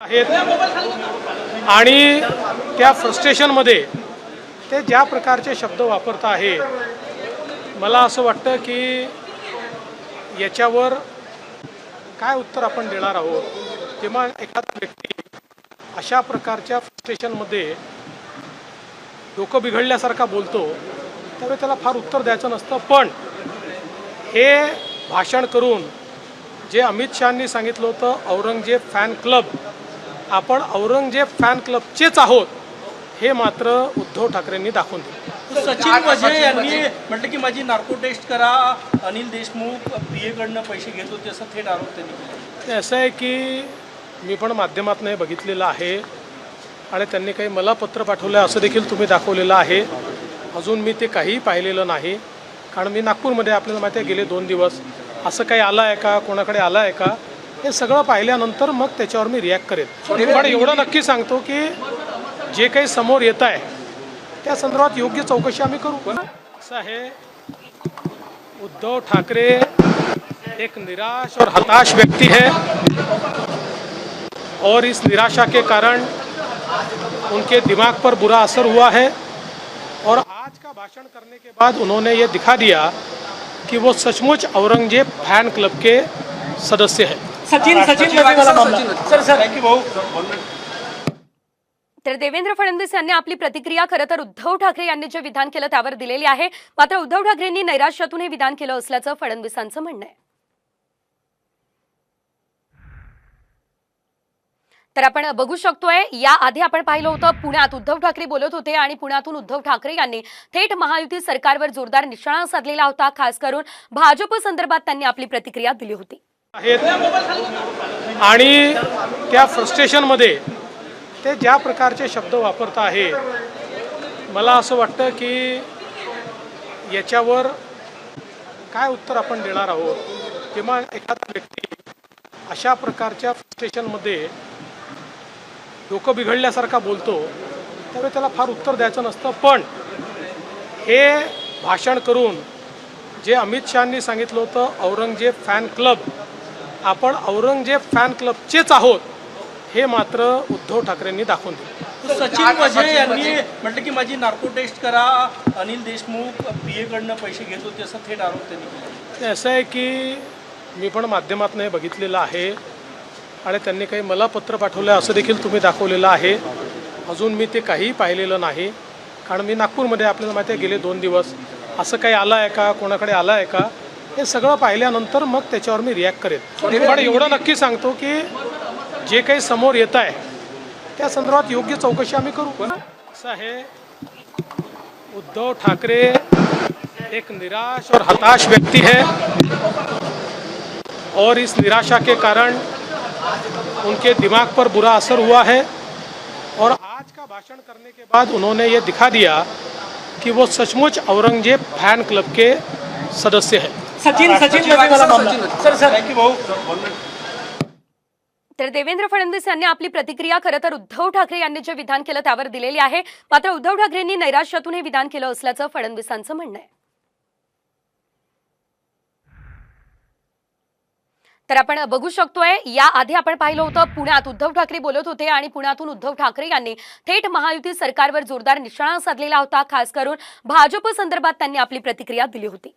आहेत. आणि त्या फ्रस्ट्रेशनमध्ये ते ज्या प्रकारचे शब्द वापरत आहे मला असं वाटतं की याच्यावर काय उत्तर आपण देणार आहोत? किंवा एखादा व्यक्ती अशा प्रकारच्या फ्रस्ट्रेशनमध्ये डोकं बिघडल्यासारखा बोलतो त्यावेळी त्याला फार उत्तर द्यायचं नसतं. पण हे भाषण करून जे अमित शहानी सांगितलं होतं औरंगजेब फॅन क्लब आपण औरंगजेब फॅन क्लबचेच आहोत हे मात्र उद्धव ठाकरेंनी दाखवून दिलं. सचिन वझे यांनी म्हटलं की माझी नार्को टेस्ट करा अनिल देशमुख पीएकडनं पैसे घेत होते असं थेट आरोप त्यांनी केला. ते असं आहे की मी पण माध्यमातून हे बघितलेलं आहे आणि त्यांनी काही मला पत्र पाठवलं असं देखील तुम्ही दाखवलेलं आहे. अजून मी ते काहीही पाहिलेलं नाही. कारण मी नागपूरमध्ये आपल्याला माहिती आहे गेले दोन दिवस. असं काही आलं आहे का? कोणाकडे आलं आहे का? हे सगळं पाहिल्यानंतर मग त्याच्यावर मी रिॲक्ट करेन पण एवढं नक्की सांगतो की जे काही समोर येत आहे, त्या संदर्भात योग्य चौकशी आम्ही करू. असं आहे उद्धव ठाकरे एक निराश और हताश व्यक्ति है और इस निराशा के कारण उनके दिमाग पर बुरा असर हुआ है और आज का भाषण करने के बाद उन्होंने ये दिखा दिया कि वो सचमुच औरंगज़ेब फ़ैन क्लब के सदस्य हैं। Sachin Sachin sir sir. भाऊ. तर देवेंद्र फडणवीस यांनी आपली प्रतिक्रिया खरं तर उद्धव ठाकरे यांनी जे विधान केलं त्यावर दिलेली आहे. मात्र उद्धव ठाकरेंनी नैराश्यातून हे विधान केलं असल्याचं फडणवीसांचं म्हणणं आहे. तर आपण बघू शकतोय या आधी आपण पाहिलं होतं पुण्यात उद्धव ठाकरे बोलत होते आणि पुण्यातून उद्धव ठाकरे यांनी थेट महायुती सरकारवर जोरदार निशाणा साधलेला होता. खास करून भाजप संदर्भात त्यांनी आपली प्रतिक्रिया दिली होती. आहेत. आणि त्या फ्रस्ट्रेशनमध्ये ते ज्या प्रकारचे शब्द वापरत आहे मला असं वाटतं की याच्यावर काय उत्तर आपण देणार आहोत? किंवा एखादा व्यक्ती अशा प्रकारच्या फ्रस्ट्रेशनमध्ये डोकं बिघडल्यासारखा बोलतो त्यावेळी त्याला फार उत्तर द्यायचं नसतं. पण हे भाषण करून जे अमित शहानी सांगितलं होतं औरंगजेब फॅन क्लब आपण औरंगजेब फॅन क्लबचेच आहोत हे मात्र उद्धव ठाकरेंनी दाखवून दिलं. सचिन वझे यांनी म्हटलं की माझी नार्को टेस्ट करा अनिल देशमुख पीएकडनं पैसे घेत होते असं थेट आरोप त्यांनी असं आहे की मी पण माध्यमातून हे बघितलेलं आहे आणि त्यांनी काही मला पत्र पाठवलं असं देखील तुम्ही दाखवलेलं आहे. अजून मी ते काहीही पाहिलेलं नाही कारण मी नागपूरमध्ये आपल्याला माहिती आहे गेले दोन दिवस. असं काही आलं आहे का? कोणाकडे आलं आहे का? हे सगळं पाहिल्यानंतर मग त्याच्यावर मी रिॲक्ट करेन पण एवढं नक्की सांगतो की जे काही समोर आहे, त्या संदर्भात योग्य चौकशी आम्ही करू. आहे, उद्धव ठाकरे एक निराश और हताश व्यक्ति है और इस निराशा के कारण उनके दिमाग पर बुरा असर हुआ है और आज का भाषण करने के बाद उन्होंने ये दिखा दिया कि वो सचमुच औरंगज़ेब फ़ैन क्लब के सदस्य हैं। सचिन सचिन सर सर भाऊ. तर देवेंद्र फडणवीस यांनी आपली प्रतिक्रिया खरं तर उद्धव ठाकरे यांनी जे विधान केलं त्यावर दिलेली आहे. मात्र उद्धव ठाकरेंनी नैराश्यातून हे विधान केलं असल्याचं फडणवीसांचं म्हणणं आहे. तर आपण बघू शकतोय या आधी आपण पाहिलं होतं पुण्यात उद्धव ठाकरे बोलत होते आणि पुण्यातून उद्धव ठाकरे यांनी थेट महायुती सरकारवर जोरदार निशाणा साधलेला होता. खास करून भाजप संदर्भात त्यांनी आपली प्रतिक्रिया दिली होती.